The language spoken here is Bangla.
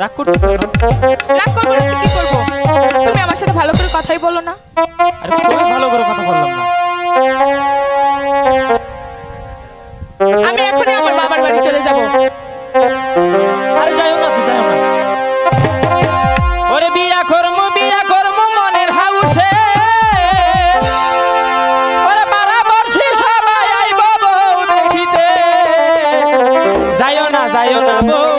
রাগ করছিস রাগ করব না কি করব? তুমি আমার সাথে ভালো করে কথাই বলো না। আরে তুমি ভালো করে কথা বললাম না। আমি এখনই আমার বাবার বাড়ি চলে যাব। আরে যাও না তুই যাও না। ওরে বিয়া করম বিয়া করম মনের হাউসে। ওরে বারা বর্ষে সবাই আইব বউ দেখিতে। যাইও না যাইও না বউ।